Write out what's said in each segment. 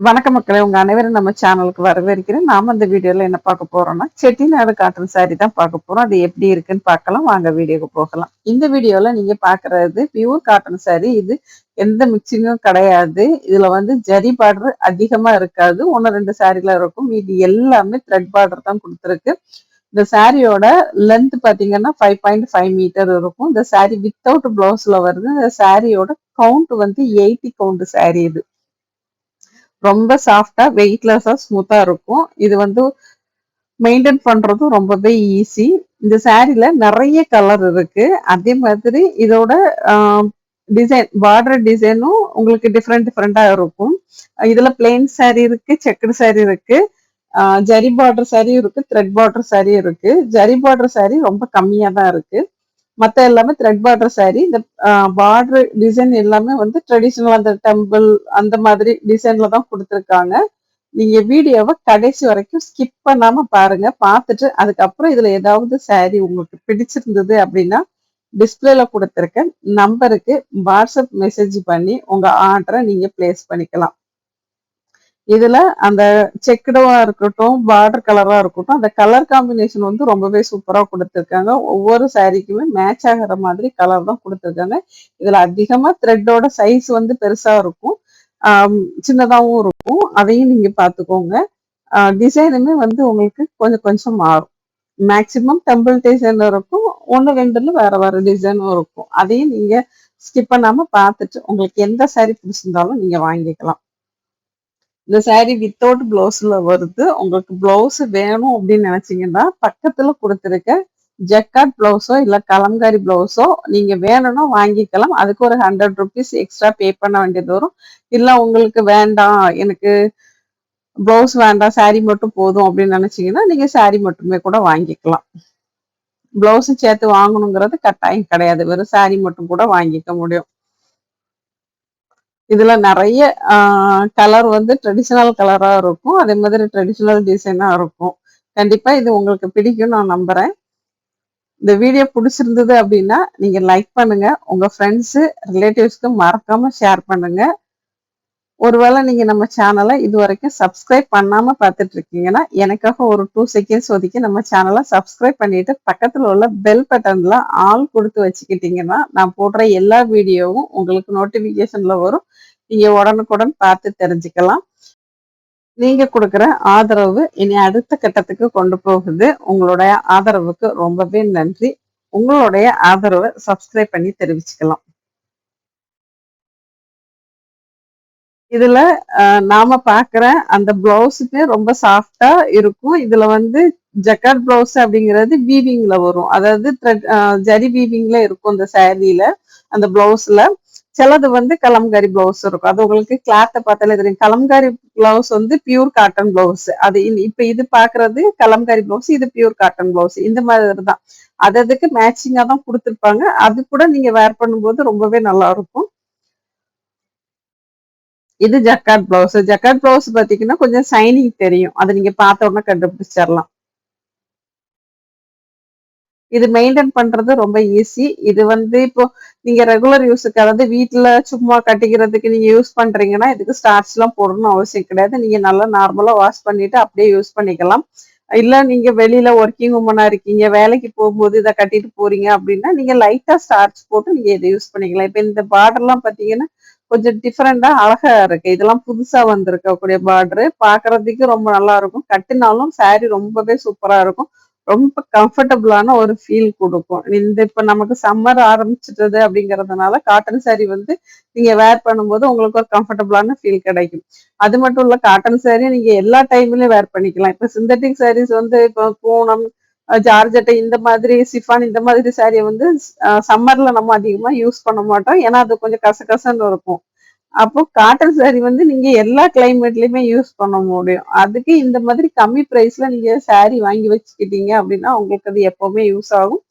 வணக்க மக்களை உங்க அனைவரும் நம்ம சேனலுக்கு வரவேற்கிறேன். நாம இந்த வீடியோல என்ன பார்க்க போறோம்னா செட்டிநாடு காட்டன் சாரி தான் பார்க்க போறோம். அது எப்படி இருக்குன்னு பார்க்கலாம். வாங்க வீடியோக்கு போகலாம். இந்த வீடியோல நீங்க பாக்குறது பியூர் காட்டன் சாரி இது எந்த மிக்சிங்கும் கிடையாது. இதுல வந்து ஜரி பார்டர் அதிகமா இருக்காது. ஒன்னு ரெண்டு சாரில இருக்கும். இது எல்லாமே த்ரெட் பார்டர் தான் கொடுத்துருக்கு. இந்த சாரியோட லென்த் பாத்தீங்கன்னா ஃபைவ் பாயிண்ட் ஃபைவ் மீட்டர் இருக்கும். இந்த சாரி வித்தவுட் பிளவுஸ்ல வருது. இந்த சாரியோட கவுண்ட் வந்து எயிட்டி கவுண்ட் சாரி இது. ரொம்ப சாஃப்டா வெயிட்லெஸ்ஸா ஸ்மூத்தா இருக்கும். இது வந்து மெயின்டைன் பண்றதும் ரொம்பவே ஈஸி இந்த சாரீல நிறைய கலர் இருக்கு. அதே மாதிரி இதோட டிசைன் பார்டர் டிசைனும் உங்களுக்கு டிஃப்ரெண்ட் டிஃப்ரெண்டா இருக்கும். இதுல பிளெயின் saree இருக்கு செக்குடு saree இருக்கு. ஜரி பார்டர் சாரியும் இருக்கு த்ரெட் பார்டர் சாரியும் இருக்கு. ஜரி பார்டர் saree ரொம்ப கம்மியா தான் இருக்கு. மற்ற எல்லாமே த்ரெட் பார்டர் saree. இந்த பார்டர் டிசைன் எல்லாமே வந்து ட்ரெடிஷ்னல் அந்த டெம்பிள் அந்த மாதிரி டிசைன்ல தான் கொடுத்துருக்காங்க. நீங்க வீடியோவை கடைசி வரைக்கும் ஸ்கிப் பண்ணாம பாருங்க. பார்த்துட்டு அதுக்கப்புறம் இதுல ஏதாவது saree உங்களுக்கு பிடிச்சிருந்தது அப்படின்னா டிஸ்பிளேல கொடுத்துருக்க நம்பருக்கு வாட்ஸ்அப் மெசேஜ் பண்ணி உங்க ஆர்டரை நீங்க பிளேஸ் பண்ணிக்கலாம். இதுல அந்த செக்குடவா இருக்கட்டும் பார்டர் கலரா இருக்கட்டும் அந்த கலர் காம்பினேஷன் வந்து ரொம்பவே சூப்பரா கொடுத்துருக்காங்க. ஒவ்வொரு சாரீக்குமே மேட்ச் ஆகிற மாதிரி கலர் தான் கொடுத்துருக்காங்க. இதுல அதிகமா த்ரெட்டோட சைஸ் வந்து பெருசா இருக்கும். சின்னதாகவும் இருக்கும். அதையும் நீங்க பாத்துக்கோங்க டிசைனுமே வந்து உங்களுக்கு கொஞ்சம் கொஞ்சம் மாறும். மேக்சிமம் டெம்பிள் டிசைன் இருக்கும். ஒன்று ரெண்டுல வேற வேற டிசைனும் இருக்கும். அதையும் நீங்க ஸ்கிப் பண்ணாம பார்த்துட்டு உங்களுக்கு எந்த saree பிடிச்சிருந்தாலும் நீங்க வாங்கிக்கலாம். இந்த saree வித்தவுட் பிளவுஸ்ல வருது. உங்களுக்கு பிளவுஸ் வேணும் அப்படின்னு நினைச்சீங்கன்னா பக்கத்துல கொடுத்துருக்க ஜக்காட் பிளவுஸோ இல்ல கலம்காரி பிளவுஸோ நீங்க வேணும்னா வாங்கிக்கலாம். அதுக்கு ஒரு ஹண்ட்ரட் ருபீஸ் எக்ஸ்ட்ரா பே பண்ண வேண்டியது வரும். இல்ல உங்களுக்கு வேண்டாம் எனக்கு பிளவுஸ் வேண்டாம் saree மட்டும் போதும் அப்படின்னு நினைச்சீங்கன்னா நீங்க saree மட்டுமே கூட வாங்கிக்கலாம். பிளவுஸ் சேர்த்து வாங்கணுங்கிறது கட்டாயம் கிடையாது. வெறும் saree மட்டும் கூட வாங்கிக்க முடியும். இதில் நிறைய கலர் வந்து ட்ரெடிஷ்னல் கலராக இருக்கும். அதே மாதிரி ட்ரெடிஷ்னல் டிசைனாக இருக்கும். கண்டிப்பாக இது உங்களுக்கு பிடிக்கும் நான் நம்புகிறேன் இந்த வீடியோ பிடிச்சிருந்தது அப்படின்னா நீங்கள் லைக் பண்ணுங்கள் உங்கள் ஃப்ரெண்ட்ஸு ரிலேட்டிவ்ஸ்க்கு மறக்காமல் ஷேர் பண்ணுங்கள் ஒருவேளை நீங்க நம்ம சேனலை இது வரைக்கும் சப்ஸ்கிரைப் பண்ணாம பார்த்துட்டு இருக்கீங்கன்னா எனக்காக ஒரு டூ செகண்ட்ஸ் ஒதுக்கி நம்ம சேனலை சப்ஸ்கிரைப் பண்ணிட்டு பக்கத்துல உள்ள பெல் பட்டன்ல ஆல் கொடுத்து வச்சுக்கிட்டீங்கன்னா நான் போடுற எல்லா வீடியோவும் உங்களுக்கு நோட்டிபிகேஷன்ல வரும். நீங்க உடனுக்குடன் பார்த்து தெரிஞ்சுக்கலாம். நீங்க கொடுக்குற ஆதரவு இனி அடுத்த கட்டத்துக்கு கொண்டு போகுது. உங்களுடைய ஆதரவுக்கு ரொம்பவே நன்றி. உங்களுடைய ஆதரவை சப்ஸ்கிரைப் பண்ணி தெரிவிச்சுக்கலாம். இதுல நாம பாக்குற அந்த பிளவுஸுக்கு ரொம்ப சாஃப்டா இருக்கும். இதுல வந்து ஜக்கார்ட் பிளவுஸ் அப்படிங்கிறது வீவிங்ல வரும். அதாவது thread, ஜரி வீவிங்ல இருக்கும் அந்த சேரீல அந்த பிளவுஸ்ல சிலது வந்து கலம்காரி பிளவுஸ் இருக்கும். அது உங்களுக்கு கிளாத்தை பார்த்தாலே தெரியும். கலம்காரி பிளவுஸ் வந்து பியூர் காட்டன் பிளவுஸ் அது இப்ப இது பாக்குறது கலம்காரி பிளவுஸ் இது பியூர் காட்டன் பிளவுஸ் இந்த மாதிரி தான். அது அதுக்கு மேட்சிங்கா தான் கொடுத்துருப்பாங்க. அது கூட நீங்க வேர் பண்ணும்போது ரொம்பவே நல்லா இருக்கும். இது ஜக்கார்ட் பிளவுஸ் ஜக்கார்ட் பிளவுஸ் பாத்தீங்கன்னா கொஞ்சம் சைனிங் தெரியும். அதை நீங்க பார்த்த உடனே கண்டுபிடிச்சிடலாம். இது மெயின்டைன் பண்றது ரொம்ப ஈஸி இது வந்து இப்போ நீங்க ரெகுலர் யூஸுக்கு அதாவது வீட்ல சும்மா கட்டிக்கிறதுக்கு நீங்க யூஸ் பண்றீங்கன்னா இதுக்கு ஸ்டார்ச் எல்லாம் போடணும்னு அவசியம் கிடையாது. நீங்க நல்லா நார்மலா வாஷ் பண்ணிட்டு அப்படியே யூஸ் பண்ணிக்கலாம். இல்ல நீங்க வெளியில ஒர்க்கிங் உமனா இருக்கீங்க வேலைக்கு போகும்போது இதை கட்டிட்டு போறீங்க அப்படின்னா நீங்க லைட்டா ஸ்டார்ச் போட்டு நீங்க இதை யூஸ் பண்ணிக்கலாம். இப்ப இந்த பார்டர் எல்லாம் பாத்தீங்கன்னா கொஞ்சம் டிஃப்ரெண்டா அழகா இருக்கு. இதெல்லாம் புதுசா வந்திருக்கக்கூடிய பார்டரு பாக்குறதுக்கு ரொம்ப நல்லா இருக்கும். கட்டினாலும் சாரி ரொம்பவே சூப்பரா இருக்கும். ரொம்ப கம்ஃபர்டபுளான ஒரு ஃபீல் கொடுக்கும். இந்த இப்ப நமக்கு சம்மர் ஆரம்பிச்சிட்டது அப்படிங்கறதுனால காட்டன் சாரி வந்து நீங்க வேர் பண்ணும்போது உங்களுக்கு ஒரு கம்ஃபர்டபுளான ஃபீல் கிடைக்கும். அது மட்டும் இல்ல காட்டன் saree நீங்க எல்லா டைம்லயும் வேர் பண்ணிக்கலாம். இப்ப சிந்தட்டிக் சாரீஸ் வந்து இப்போ பூனம் ஜார்ஜட்டை இந்த மாதிரி சிஃபான் இந்த மாதிரி சாரியை வந்து சம்மர்ல நம்ம அதிகமா யூஸ் பண்ண மாட்டோம். ஏன்னா அது கொஞ்சம் கசகசன்னு இருக்கும். அப்போ காட்டன் சாரி வந்து நீங்க எல்லா கிளைமேட்லயுமே யூஸ் பண்ண முடியும். அதுக்கு இந்த மாதிரி கம்மி பிரைஸ்ல நீங்க சாரி வாங்கி வச்சுக்கிட்டீங்க அப்படின்னா உங்களுக்கு அது எப்பவுமே யூஸ் ஆகும்.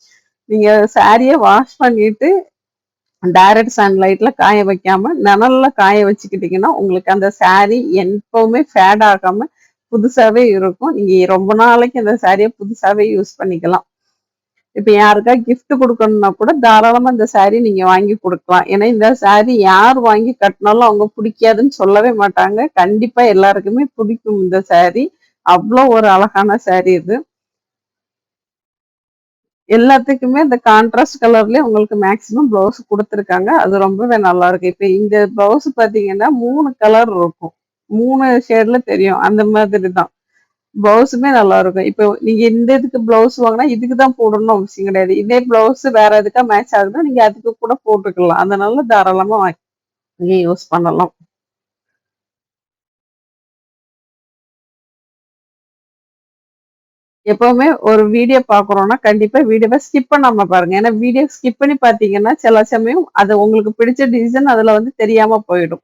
நீங்க சாரியை வாஷ் பண்ணிட்டு டைரக்ட் சன்லைட்ல காய வைக்காம நிழல்ல காய வச்சுக்கிட்டீங்கன்னா உங்களுக்கு அந்த சாரி எப்பவுமே ஃபேட் ஆகாம புதுசாவே இருக்கும். நீங்க ரொம்ப நாளைக்கு அந்த சாரியை புதுசாவே யூஸ் பண்ணிக்கலாம். இப்ப யாருக்கா கிஃப்ட் கொடுக்கணும்னா கூட தாராளமா இந்த saree நீங்க வாங்கி கொடுக்கலாம். ஏன்னா இந்த saree யார் வாங்கி கட்டினாலும் அவங்க பிடிக்காதுன்னு சொல்லவே மாட்டாங்க. கண்டிப்பா எல்லாருக்குமே பிடிக்கும் இந்த saree. அவ்வளோ ஒரு அழகான saree இது. எல்லாத்துக்குமே இந்த கான்ட்ராஸ்ட் கலர்லயே உங்களுக்கு மேக்ஸிமம் பிளவுஸ் கொடுத்துருக்காங்க. அது ரொம்பவே நல்லா இருக்கு. இப்ப இந்த பிளவுஸ் பாத்தீங்கன்னா மூணு கலர் இருக்கும். மூணு ஷேட்ல தெரியும். அந்த மாதிரி தான் பிளவுஸுமே நல்லா இருக்கும் இப்போ நீங்க இந்த இதுக்கு பிளவுஸ் வாங்கினா இதுக்கு தான் போடணும் அவசியம் கிடையாது. இதே பிளவுஸ் வேற எதுக்கா மேட்ச் ஆகுதுன்னா நீங்க அதுக்கு கூட போட்டுக்கலாம். அதனால தாராளமா வாங்கி யூஸ் பண்ணலாம். எப்பவுமே ஒரு வீடியோ பாக்குறோம்னா கண்டிப்பா வீடியோவை ஸ்கிப் பண்ணாம பாருங்க. ஏன்னா வீடியோ ஸ்கிப் பண்ணி பாத்தீங்கன்னா சில சமயம் அது உங்களுக்கு பிடிச்ச டிசிஷன் அதுல வந்து தெரியாம போயிடும்.